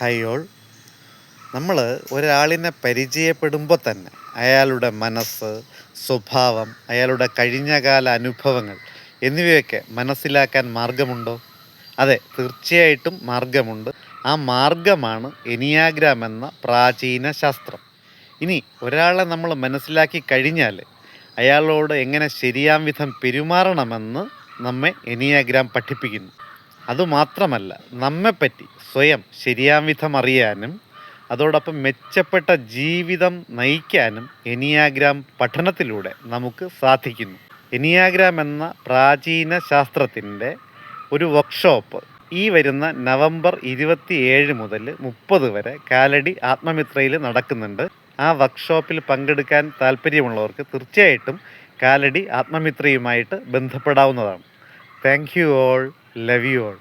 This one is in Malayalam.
ഹായ് ഓൾ നമ്മൾ ഒരാളിനെ പരിചയപ്പെടുമ്പോൾ തന്നെ അയാളുടെ മനസ്സ് സ്വഭാവം അയാളുടെ കഴിഞ്ഞകാല അനുഭവങ്ങൾ എന്നിവയൊക്കെ മനസ്സിലാക്കാൻ മാർഗമുണ്ടോ? അതെ തീർച്ചയായിട്ടും മാർഗമുണ്ട്. ആ മാർഗമാണ് എനിയാഗ്രാം എന്ന പ്രാചീന ശാസ്ത്രം. ഇനി ഒരാളെ നമ്മൾ മനസ്സിലാക്കി കഴിഞ്ഞാൽ അയാളോട് എങ്ങനെ ശരിയാം വിധം പെരുമാറണമെന്ന് നമ്മെ എനിയാഗ്രാം പഠിപ്പിക്കുന്നു. അതുമാത്രമല്ല നമ്മെപ്പറ്റി സ്വയം ശരിയാം വിധം അറിയാനും അതോടൊപ്പം മെച്ചപ്പെട്ട ജീവിതം നയിക്കാനും എനിയാഗ്രാം പഠനത്തിലൂടെ നമുക്ക് സാധിക്കുന്നു. എനിയാഗ്രാം എന്ന പ്രാചീന ശാസ്ത്രത്തിന്റെ ഒരു വർക്ക്ഷോപ്പ് ഈ വരുന്ന നവംബർ ഇരുപത്തി ഏഴ് മുതൽ മുപ്പത് വരെ കാലടി ആത്മമിത്രയിൽ നടക്കുന്നുണ്ട്. ആ വർക്ക്ഷോപ്പിൽ പങ്കെടുക്കാൻ താല്പര്യമുള്ളവർക്ക് തീർച്ചയായിട്ടും കാലടി ആത്മമിത്രയുമായിട്ട് ബന്ധപ്പെടാവുന്നതാണ്. Thank you all love you all